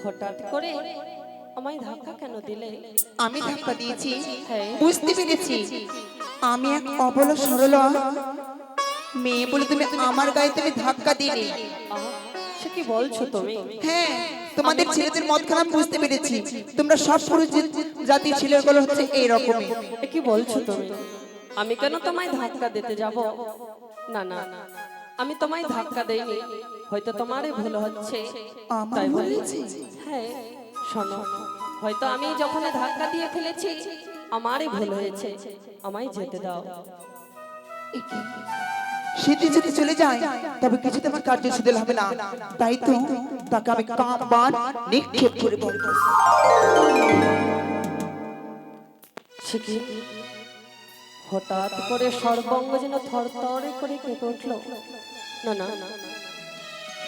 হঠাৎ করে আমায় ধাক্কা কেন দিলে আমি ধাক্কা দিয়েছি হ্যাঁ। বুঝতে পেরেছি আমি এক অবলা সরলা মেয়ে বলে তুমি আমার গায়ে তুমি ধাক্কা দিলে সে কি বলছো তুমি হ্যাঁ তোমাদের ছেলেদের মদ খারাপ বুঝতে পেরেছি তোমরা সব পুরুষ জাতির ছেলেগুলো হচ্ছে এইরকমই এ কি বলছো তুমি আমি কেন তোমায় ধাক্কা দিতে যাব না না আমি তোমায় ধাক্কা দেইনি হয়তো তোমারই ভুল হচ্ছে আমার তাই ভুল বলে- হয়েছে? হ্যাঁ শোনো হয়তো আমি যখন ধাক্কা দিয়ে ফেলেছি আমারই ভুল হয়েছে আমায় যেতে দাও। সেটি যদি চলে যায় তবে কিছুতে আমার কার্যসিদ্ধ হবে না। তাই তো তাকে আমি নিক্ষেপ করে বলব হঠাৎ করে সর্বঙ্গ যেন থরথরে করে কেঁপে উঠল। না না।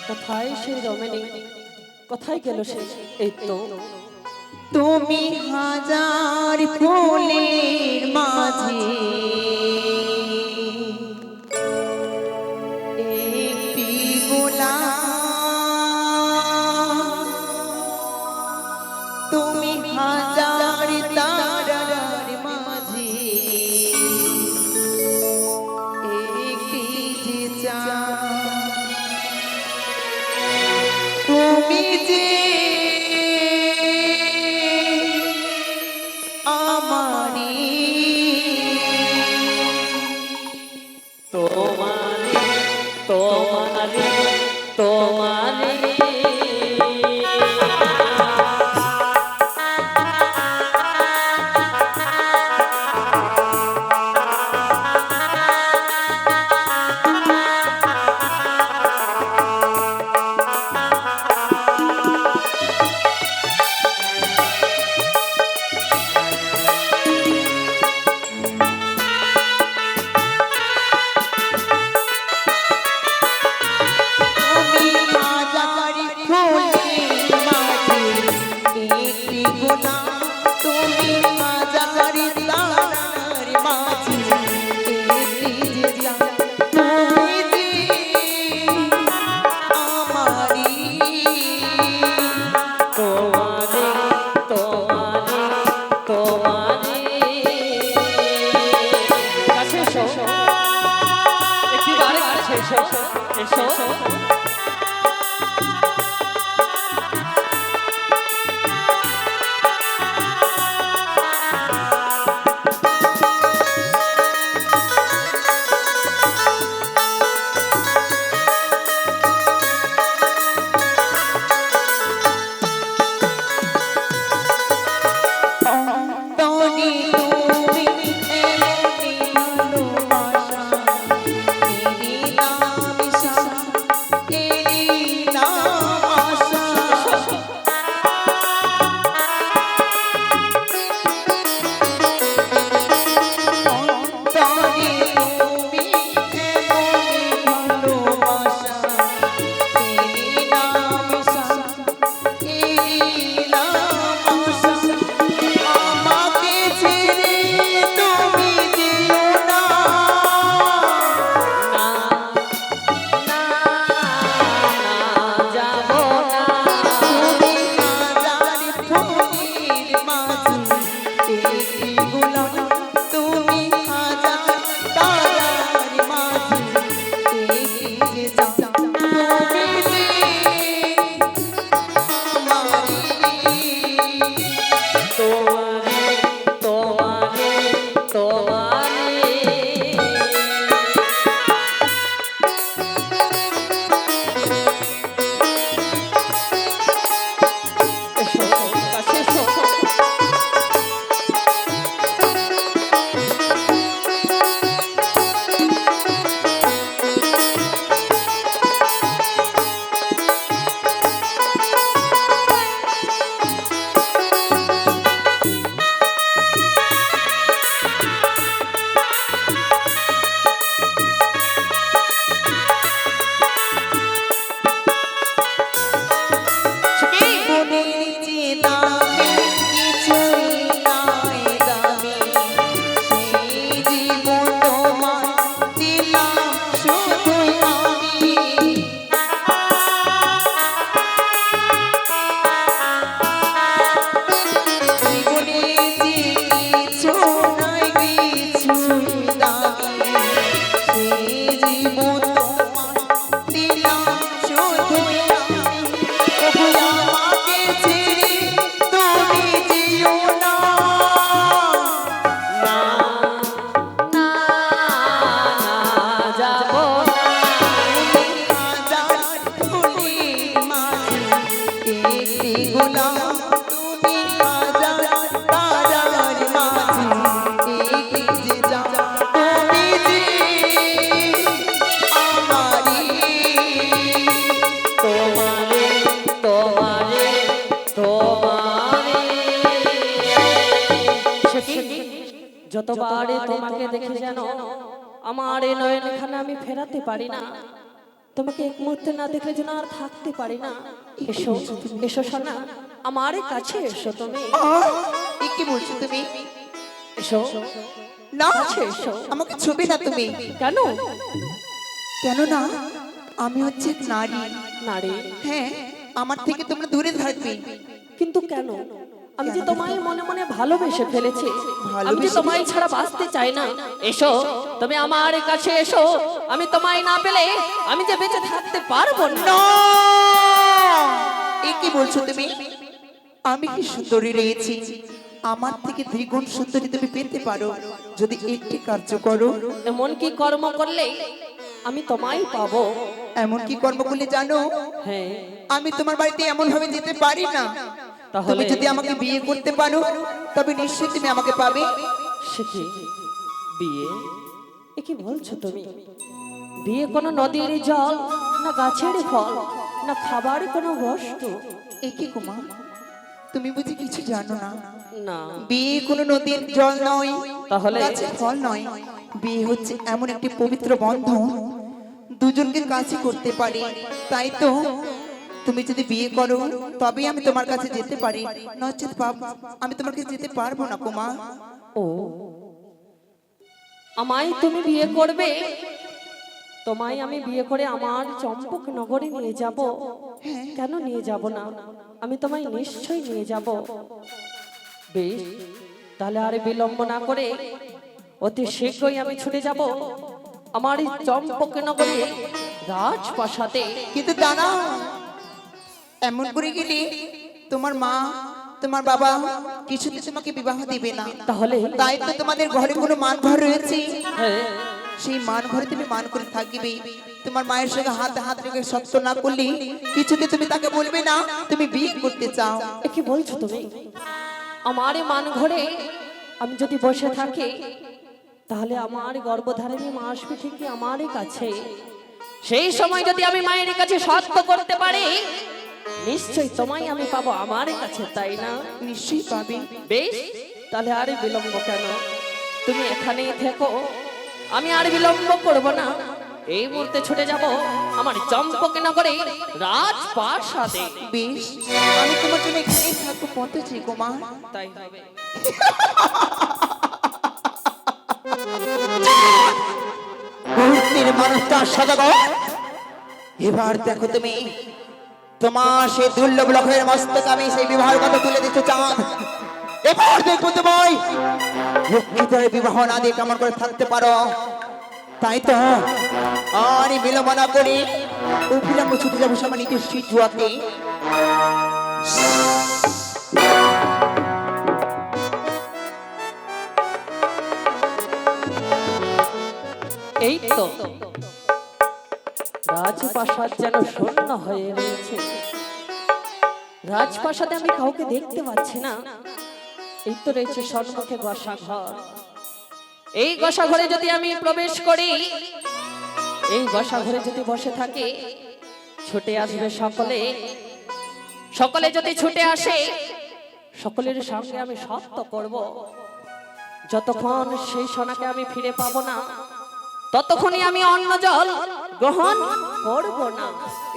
কোথায় সেই রমেনি। কোথায় গেল সে এই তো। তুমি হাজার ফুলের মাঝে যতবারে তোমাকে দেখে যেন আমার এই নয়নখানে আমি ফেরাতে পারি না। তোমাকে এক মুহূর্তে না দেখলে যেন আর থাকতে পারি না। এসো এসো সোনা আমার কাছে এসো তুমি। কি বলছো তুমি? এসো। না এসো। আমাকে ছবি না তুমি। কেন? কেন না? আমি হচ্ছে নারী। নারী। হ্যাঁ আমার থেকে তোমরা দূরে থাকবে। কিন্তু কেন? আমি যে তোমায় মনে মনে ভালোবেসে ফেলেছি আমি যে তোমায় ছাড়া বাঁচতে চাই না। এসো তুমি আমার কাছে এসো। আমি তোমায় না পেলে আমি যে বেঁচে থাকতে পারব না। এ কি বলছো তুমি? আমি কি সুন্দরী রয়েছি? আমার থেকে দ্বিগুণ সুন্দরী তুমি পেতে পারো। যদি একটি কার্য করো। এমন কি কর্ম করলে আমি তোমায় পাবো? এমন কি কর্ম করলে জানো? হ্যাঁ। আমি তোমার বাড়িতে এমন ভাবে যেতে পারি না। তুমি যদি আমাকে বিয়ে করতে পারো তবে নিশ্চয়ই তুমি আমাকে পাবে। সে কি? বিয়ে? এ কি বলছো তুমি? বিয়ে কোনো নদীর জল না গাছের ফল না খাবার কোনো বস্তু? এ কি কুমার তুমি বুঝি কিছু জানো না? না। বিয়ে কোনো নদীর জল নয় তাহলে? গাছের ফল নয়। বিয়ে হচ্ছে এমন একটি পবিত্র বন্ধন দুজনকে কাছে করতে পারে। তাই তো তুমি যদি বিয়ে করো তবেই আমি তোমার কাছে যেতে পারি। নচেত বাপ আমি তোমার কাছে যেতে পারব না কুমার ও আমায় তুমি বিয়ে করবে? তোমায় আমি বিয়ে করে আমার চম্পক নগরে নিয়ে যাব। কেন নিয়ে যাব না? আমি তোমায় নিশ্চয়ই নিয়ে যাব। বেশ তাহলে আর বিলম্ব না করে অতি শীঘ্রই আমি ছুটে যাব আমার এই চম্পক নগরে রাজপ্রাসাদে। কিন্তু দাঁড়া এমন করে গেলে তোমার মা তোমার বাবা কিছুতে তোমাকে বিবাহ দিবে না। তাহলে? তাই তো তোমাদের ঘরে কোনো মান ঘর রয়েছে। হ্যাঁ। সেই মান ঘরে তুমি মান করে থাকবে। তোমার মায়ের সঙ্গে হাত হাত রেখে সত্য না করলে কিছুতে তুমি তাকে বলবে না তুমি বিয়ে করতে চাও। কি বলছো তুমি? আমার মান ঘরে আমি যদি বসে থাকি তাহলে আমার গর্ভধারিণী মা আসবে ঠিকই আমারই কাছে। সেই সময় যদি আমি মায়ের কাছে সত্য করতে পারি নিশ্চয়ই তোমায় আমি পাবো আমার কাছে তাই না? নিশ্চয়ই পাবে। বেশ তাহলে আর বিলম্ব কেন? তুমি এখানেই থেকো। আমি আর বিলম্ব করব না। এই মুহূর্তে ছুটে যাব আমার চম্পক নগরে রাজপ্রাসাদে। বেশ আমি তোমার জন্য এখানেই থাকব পথে কুমার তাই হবে। মানুষটা সদাগর এবার দেখো তুমি তোমার সেই দুর্লভ লক্ষের মস্তক আমি সেই বিবাহের কথা তুলে দিতে চান এবার দেখব তোমায় লক্ষ্মীদের বিবাহ না দিয়ে কেমন করে থাকতে পারো? তাই তো। আর বিলম্ব না করি অবিলম্ব ছুটে যাব সবার নিজের শীত রাজপ্রাসাদ যেন শূন্য হয়ে রয়েছে। রাজপ্রাসাদে আমি কাউকে দেখতে পাচ্ছি না। এই তো রয়েছে সম্মুখে গসা ঘর এই গসা ঘরে যদি আমি প্রবেশ করি, এই গসা ঘরে যদি বসে থাকি, ছুটে আসবে সকলে। সকলে যদি ছুটে আসে, সকলের সঙ্গে আমি সত্য করব। যতক্ষণ সেই সোনাকে আমি ফিরে পাবো না, ততক্ষণই আমি অন্ন জল গ্রহণ করব না।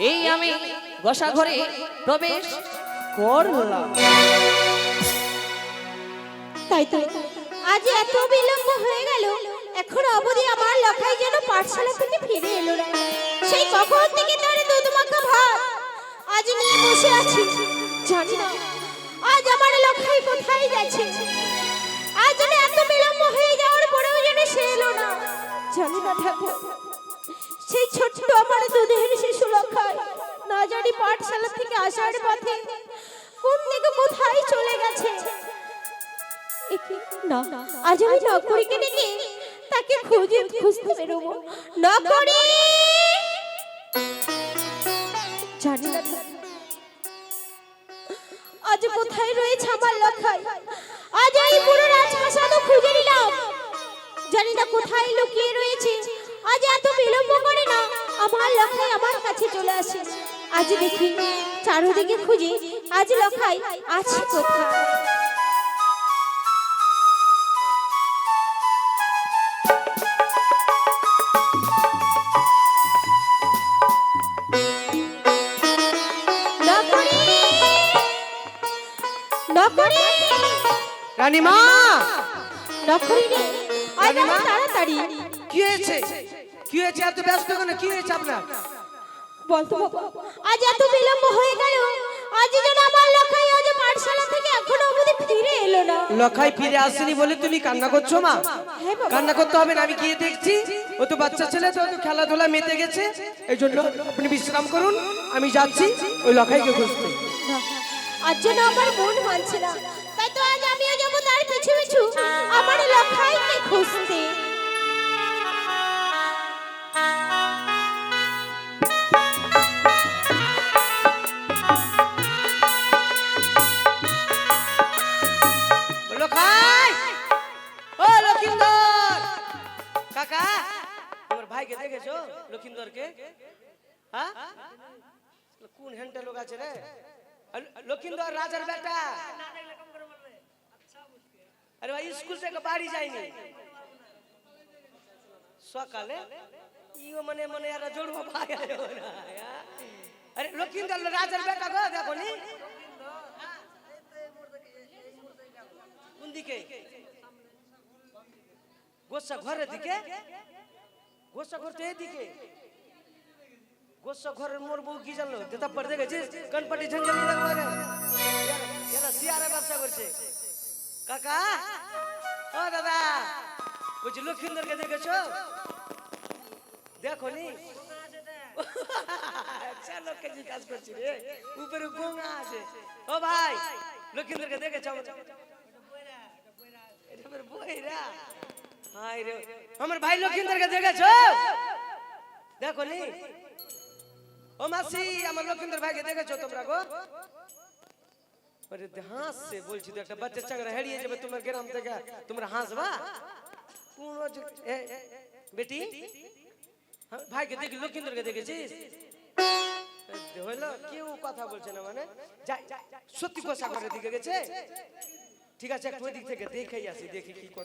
এই আমি গোসা ঘরে প্রবেশ করলাম। তাই তো। আজ এত বিলম্ব হয়ে গেল, এখন অবধি আমার লখাই যেন পাঠশালা থেকে ফিরে এলো না। সেই কখন থেকে তার দুধ মাখা ভাত? আজ নিয়ে বসে আছি। জানি না। আজ আমার লখাই কোথায় গেছে? আজ যেন এত বিলম্ব হয়ে যাওয়ার পরেও যেন সে এলো না। জানি না ঠাকুর। সেই ছোট্ট আমার দুধের শিশু লখাই না জানি পাঠশালা থেকে আসার পথে কোন দিকে কোথায় চলে গেছে। না, আজ আমি নকরিকে ডেকে তাকে খুঁজে খুঁজতে বেরোবো। নকরি! জানি না আজ কোথায় রয়েছে আমার লখাই আজ এই পুরো রাজপ্রাসাদও খুঁজে নিলাম। জানি না কোথায় লুকিয়ে রয়েছে। আজ এত বিলম্ব করে না আমার লখাই আমার কাছে চলে আসে। আজ দেখি চারুদিকে খুঁজি আজ লখাই আছে কোথায়? রানীমা! রানীমা? তাড়াতাড়ি। কি হয়েছে? কি হয়েছে? এত ব্যস্ত কেন? কি হয়েছে আপনার? বলতো আজ এত বিলম্ব হয়ে গেল। আজ যেন আমার লখাই আজ পাঠশালা থেকে এখনও অবধি ফিরে এলো না। লখাই ফিরে আসেনি বলে তুমি কান্না করছ মা? হ্যাঁ কান্না করতে হবে না আমি গিয়ে দেখছি। ও তো বাচ্চা ছেলে তো খেলাধুলা মেতে গেছে। এই জন্য আপনি বিশ্রাম করুন আমি যাচ্ছি ওই লখাইকে খুঁজতে। না, আজ যেন আমার মন মানছে না। তাই তো আজ আমিও যাব তার পিছু পিছু। আমার লখাইকে খুঁজতে। স্কুল থেকে বাড়ি যায়নি। সকালে ইও মানে মানে এরা জড়বো ভাই আরে লক্ষিন্দর রাজার বেটা গো, দেখো নি। কোন দিকে? গোসা ঘরের দিকে? গোসা ঘর তো এদিকে। গোসা ঘরের মোর বউ কি জানলো? যেটা পর দেখেছিস গণপতি ঝঞ্ঝালি এরা- এরা সিয়ারে ব্যবসা করছে। কাকা? ও দাদা, বলছি, লক্ষিন্দরকে দেখেছ? দেখো নি আচ্ছা লোককে জিজ্ঞাসা করছি রে। উপরে গঙ্গা আছে। ও ভাই, লক্ষিন্দরকে দেখেছ? এটা আমার বইরা। হাই রে, আমার ভাই লক্ষিন্দরকে দেখেছ? দেখো নি ও মাসি, আমার লক্ষিন্দর ভাইকে দেখেছ তোমরা গো? আরে হাসছে। বলছি তো একটা বাচ্চা চাকরা হারিয়ে যাবে তোমার গ্রাম থেকে। তোমরা হাসবা? কোন বেটি? হ্যাঁ, ভাইকে দেখি লক্ষিন্দরকে দেখেছিস? হইল কেউ কথা বলছে না মানে। সত্যি কথা করে দিকে গেছে। ঠিক আছে একটু ওই দিক থেকে দেখেই আসি দেখি কি করব